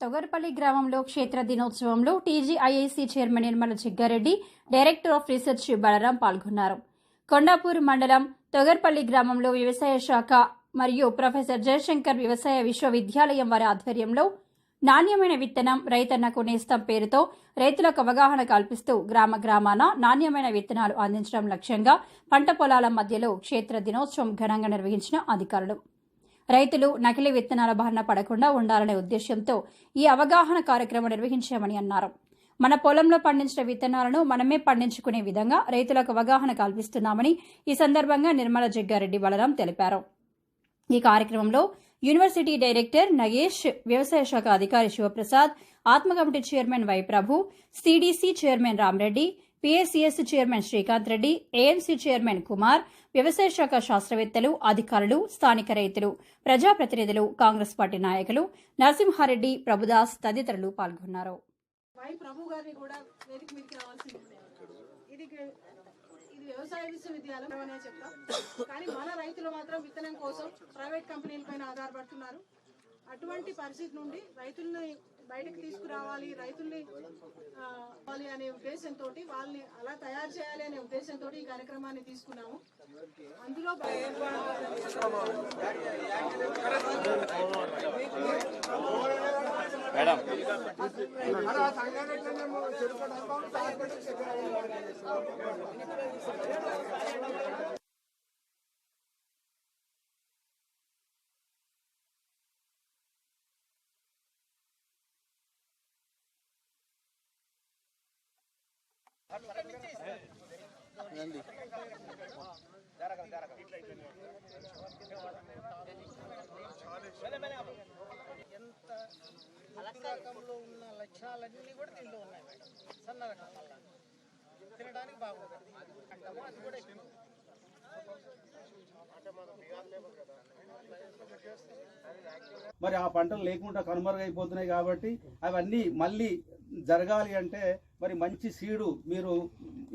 తొగర్పల్లి గ్రామంలో క్షేత్ర దినోత్సవంలో TGIIC chairman Nirmala Jaggareddy director of research Balaram పాల్గొన్నారు. కొండాపూర్ మండలం తొగర్పల్లి గ్రామంలో వ్యవసాయ శాఖ మరియు ప్రొఫెసర్ జయశంకర్ వ్యవసాయ విశ్వవిద్యాలయం వారి ఆధ్వర్యంలో నాణ్యమైన విత్తనం రైతన్నకు నేస్తం పేరుతో రైతులకు అవగాహన కల్పిస్తూ గ్రామ గ్రామాన నాణ్యమైన విత్తనాలు అందించడం లక్ష్యంగా పంట పొలాల మధ్యలో క్షేత్ర దినోత్సవం ఘనంగా నిర్వహించిన అధికారులు. రైతులు నకిలీ విత్తనాల బారిన పడకుండా ఉండాలనే ఉద్దేశంతో ఈ అవగాహన కార్యక్రమం నిర్వహించామని అన్నారు. మన పొలంలో పండించిన విత్తనాలను మనమే పండించుకునే విధంగా రైతులకు అవగాహన కల్పిస్తున్నామని ఈ సందర్భంగా నిర్మల జగ్గారెడ్డి బలరాం తెలిపారు. ఈ కార్యక్రమంలో యూనివర్సిటీ డైరెక్టర్ నగేష్ వ్యవసాయ శాఖ అధికారి Shivaprasad ATMA committee chairman Y Prabhu CDC chairman Ramareddy PSCS chairman Srikanth Reddy AMC chairman Kumar వ్యవసాయ శాఖ శాస్త్రవేత్తలు అధికారులు స్థానిక రైతులు ప్రజాప్రతినిధులు కాంగ్రెస్ పార్టీ నాయకులు నరసింహారెడ్డి ప్రభుదాస్ తదితరులు పాల్గొన్నారు. ఇది. ఇది వ్యవసాయ విశ్వవిద్యాలయం అనే చెప్తాం. కానీ మన రైతులు మాత్రం విత్తనం కోసం ప్రైవేట్ కంపెనీల పైన ఆధారపడుతున్నారు. అటువంటి పరిస్థితి నుండి రైతుల్ని బయటకు తీసుకురావాలి రైతుల్ని అవ్వాలి అనే ఉద్దేశంతో వాళ్ళని అలా తయారు చేయాలి అనే ఉద్దేశంతో ఈ కార్యక్రమాన్ని తీసుకున్నాము. అందులో ఎంత పలక ఉన్న లక్షణాలన్నీ కూడా దీనిలో ఉన్నాయి మేడం. సన్న రకం వల్ల. తినడానికి బాగుంటుంది. అంటాము అది కూడా ఎక్కువ. మరి ఆ పంటలు లేకుండా కనుమరుగైపోతున్నాయి కాబట్టి అవన్నీ మళ్ళీ జరగాలి అంటే మరి మంచి సీడు మీరు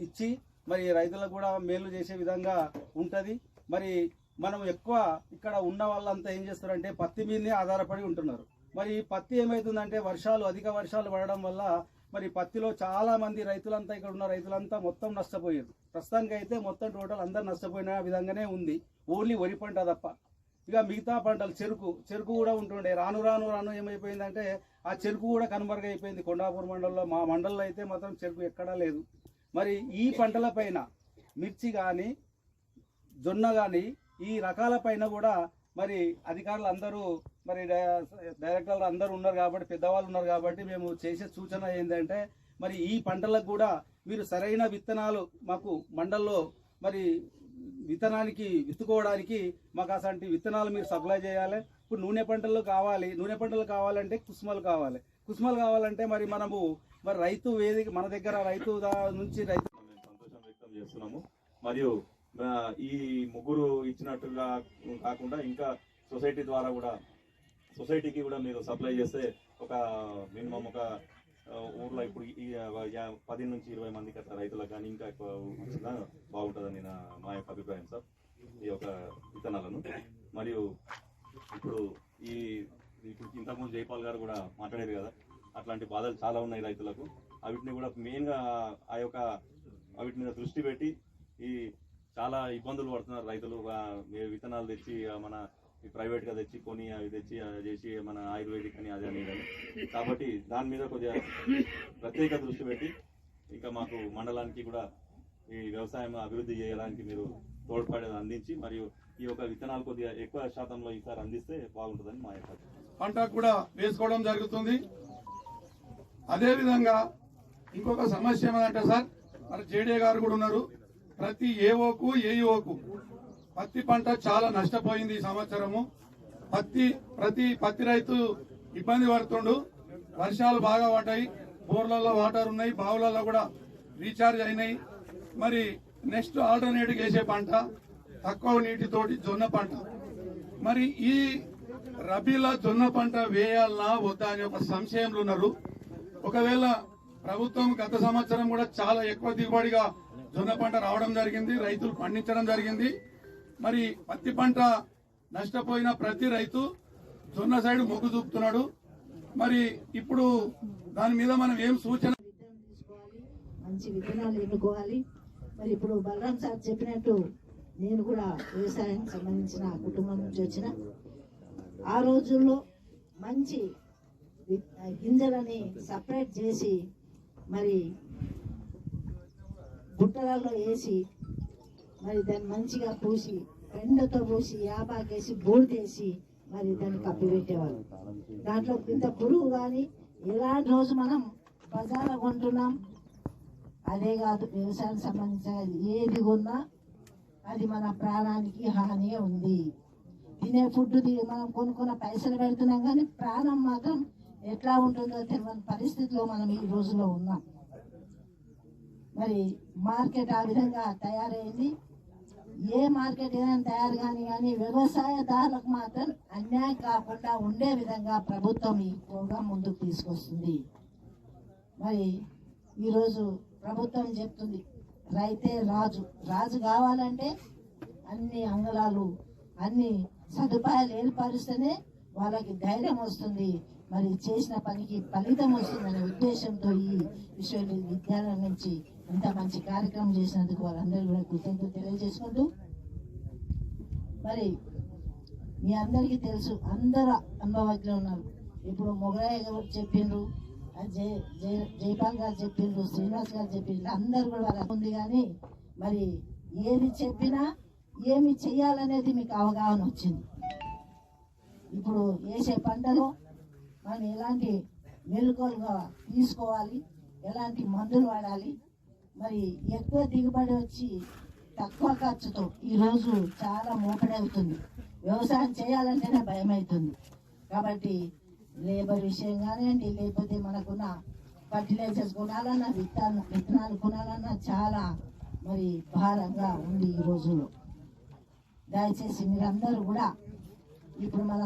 ఇచ్చి మరి రైతులకు కూడా మేలు చేసే విధంగా ఉంటుంది. మరి మనం ఎక్కువ ఇక్కడ ఉన్న వాళ్ళంతా ఏం చేస్తారంటే పత్తి మీదనే ఆధారపడి ఉంటున్నారు. మరి పత్తి ఏమవుతుందంటే వర్షాలు అధిక వర్షాలు పడడం వల్ల మరి పత్తిలో చాలా మంది రైతులంతా ఇక్కడ ఉన్న రైతులంతా మొత్తం నష్టపోయారు ప్రస్తుతానికి అయితే మొత్తం టోటల్ అందరు నష్టపోయిన విధంగానే ఉంది. ఓన్లీ వరి పంట తప్ప. ఇక మిగతా పంటలు చెరుకు చెరుకు కూడా ఉంటుండే. రాను రాను రాను ఏమైపోయిందంటే ఆ చెరుకు కూడా కనుమరుగైపోయింది. కొండాపూర్ మండలంలో మా మండలంలో అయితే మాత్రం చెరుకు ఎక్కడా లేదు. మరి ఈ పంటల పైన మిర్చి కానీ జొన్న కానీ ఈ రకాల పైన కూడా మరి అధికారులు అందరూ మరి డై- డైరెక్టర్లు అందరూ ఉన్నారు కాబట్టి పెద్దవాళ్ళు ఉన్నారు కాబట్టి మేము చేసే సూచన ఏంటంటే మరి ఈ పంటలకు కూడా మీరు సరైన విత్తనాలు మాకు మండల్లో మరి విత్తనానికి విత్తుకోవడానికి మాకు అసంటి విత్తనాలు మీరు సప్లై చేయాలి. ఇప్పుడు నూనె పంటలు కావాలి నూనె పంటలు కావాలంటే కుసుమలు కావాలి. కుసుమలు కావాలంటే మరి మనము మరి రైతు వేదిక మన దగ్గర రైతు దా- నుంచి రైతు మేము సంతోషం వ్యక్తం చేస్తున్నాము. మరియు ఈ ముగ్గురు ఇచ్చినట్టుగా కాకుండా ఇంకా సొసైటీ ద్వారా కూడా సొసైటీకి కూడా మీరు సప్లై చేస్తే ఒక మినిమం ఒక ఊర్లో ఇప్పుడు ఈ పది నుంచి ఇరవై మందికి అట్లా రైతులకు కానీ ఇంకా ఎక్కువ వచ్చినా బాగుంటుందని నా మా యొక్క అభిప్రాయం సార్. ఈ యొక్క విత్తనాలను. మరియు ఇప్పుడు ఈ ఇప్పుడు ఇంతకుముందు జైపాల్ గారు కూడా మాట్లాడారు కదా అట్లాంటి బాధలు చాలా ఉన్నాయి రైతులకు. వీటిని కూడా మెయిన్గా ఆ యొక్క వాటి మీద దృష్టి పెట్టి ఈ చాలా ఇబ్బందులు పడుతున్నారు రైతులు. విత్తనాలు తెచ్చి మన ఈ ప్రైవేట్గా తెచ్చి కొని అవి తెచ్చి చేసి మన ఆయుర్వేదిక్ అని అదే అనేది. కాబట్టి దాని మీద కొద్దిగా ప్రత్యేక దృష్టి పెట్టి ఇంకా మాకు మండలానికి కూడా ఈ వ్యవసాయం అభివృద్ధి చేయడానికి మీరు తోడ్పడేది అందించి మరియు ఈ యొక్క విత్తనాలు కొద్దిగా ఎక్కువ శాతంలో ఈసారి అందిస్తే బాగుంటుందని మా యొక్క పంట కూడా వేసుకోవడం జరుగుతుంది. అదే విధంగా ఇంకొక సమస్య ఏమంటే సార్ మరి జేడే గారు కూడా ఉన్నారు. ప్రతి ఏఓకు ఏఈఓకు పత్తి పంట చాలా నష్టపోయింది ఈ సంవత్సరము. పత్తి ప్రతి పత్తి రైతు ఇబ్బంది పడుతుండు. వర్షాలు బాగా పడ్డాయి. బోర్లలో వాటర్ ఉన్నాయి బావులలో కూడా రీఛార్జ్ అయినాయి. మరి నెక్స్ట్ ఆల్టర్నేట్ వేసే పంట తక్కువ నీటితోటి జొన్న పంట. మరి ఈ రబీలో జొన్న పంట వేయాలా వద్దా అనే ఒక సంశయంలో ఉన్నారు. ఒకవేళ ప్రభుత్వం గత సంవత్సరం కూడా చాలా ఎక్కువ దిగుబడిగా జొన్న పంట రావడం జరిగింది రైతులు పండించడం జరిగింది. మరి పత్తి పంట నష్టపోయిన ప్రతి రైతు జొన్న సైడ్ మొగ్గు చూపుతున్నాడు. మరి ఇప్పుడు దాని మీద మనం ఏం సూచన తీసుకోవాలి మంచి విత్తనాలు ఎన్నుకోవాలి. మరి ఇప్పుడు బలరాం సార్ చెప్పినట్టు నేను కూడా వ్యవసాయానికి సంబంధించిన కుటుంబం నుంచి వచ్చిన. ఆ రోజుల్లో మంచి గింజలని సపరేట్ చేసి మరి గుట్టలలో వేసి మరి దాన్ని మంచిగా పూసి పెండతో పూసి యాపాకేసి బూడిదేసి మరి దాన్ని కప్పిపెట్టేవారు దాంట్లో ఇంత పురుగు కానీ ఎలాంటి రోజు మనం బజార్లో కొంటున్నాం. అదే కాదు వ్యవసాయానికి సంబంధించిన ఏది కొన్నా అది మన ప్రాణానికి హాని ఉంది. తినే ఫుడ్ మనం కొనుక్కున్న పైసలు పెడుతున్నాం కానీ ప్రాణం మాత్రం ఎట్లా ఉంటుందో తెలియని పరిస్థితిలో మనం ఈ రోజులో ఉన్నాం. మరి మార్కెట్ ఆ విధంగా తయారైంది. ఏ మార్కెట్ ఏదైనా తయారు కానీ కానీ వ్యవసాయదారులకు మాత్రం అన్యాయం కాకుండా ఉండే విధంగా ప్రభుత్వం ఈ ప్రోగ్రాం ముందుకు తీసుకొస్తుంది. మరి ఈరోజు ప్రభుత్వం చెప్తుంది? రైతే రాజు. రాజు కావాలంటే అన్ని అంగళాలు అన్ని సదుపాయాలు ఏర్పరిస్తేనే వాళ్ళకి ధైర్యం వస్తుంది. మరి చేసిన పనికి ఫలితం వస్తుందనే ఉద్దేశంతో ఈ విశ్వవిద్యాలయం నుంచి ఇంత మంచి కార్యక్రమం చేసినందుకు వాళ్ళందరూ కూడా కృతజ్ఞతలు తెలియజేసుకుంటూ మరి మీ అందరికీ తెలుసు అందరూ అనుభవజ్ఞులు ఉన్నారు. ఇప్పుడు మొగరాయ గారు చెప్పిండ్రు జయ జయ జయపాల్ గారు చెప్పిండ్రు శ్రీనివాస్ గారు చెప్పిండ్రు అందరు కూడా వాళ్ళ ఉంది కానీ మరి ఏది చెప్పినా ఏమి చెయ్యాలనేది మీకు అవగాహన వచ్చింది. ఇప్పుడు వేసే పంటలో మనం ఎలాంటి మెలకువలుగా తీసుకోవాలి? ఎలాంటి మందులు వాడాలి? మరి ఎక్కువ దిగుబడి వచ్చి తక్కువ ఖర్చుతో ఈరోజు చాలా మూకడవుతుంది వ్యవసాయం చేయాలంటేనే భయం అవుతుంది కాబట్టి లేబర్ విషయం కానివ్వండి లేకపోతే మనకున్న ఫర్టిలైజర్స్ కొనాలన్నా విత్తనాలు విత్తనాలు కొనాలన్నా చాలా మరి భారంగా ఉంది ఈ రోజుల్లో. దయచేసి మీరందరూ కూడా ఇప్పుడు మన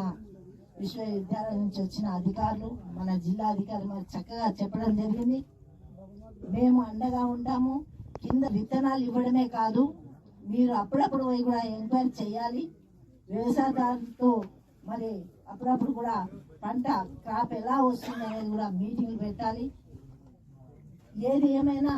విశ్వవిద్యాలయం నుంచి వచ్చిన అధికారులు మన జిల్లా అధికారులు మరి చక్కగా చెప్పడం జరిగింది. మేము అండగా ఉంటాము. కింద విత్తనాలు ఇవ్వడమే కాదు మీరు అప్పుడప్పుడు పోయి కూడా ఎంక్వైరీ చేయాలి. వ్యవసాయదారులతో మరి అప్పుడప్పుడు కూడా పంట క్రాప్ ఎలా వస్తుంది అనేది కూడా మీటింగ్లు పెట్టాలి. ఏది ఏమైనా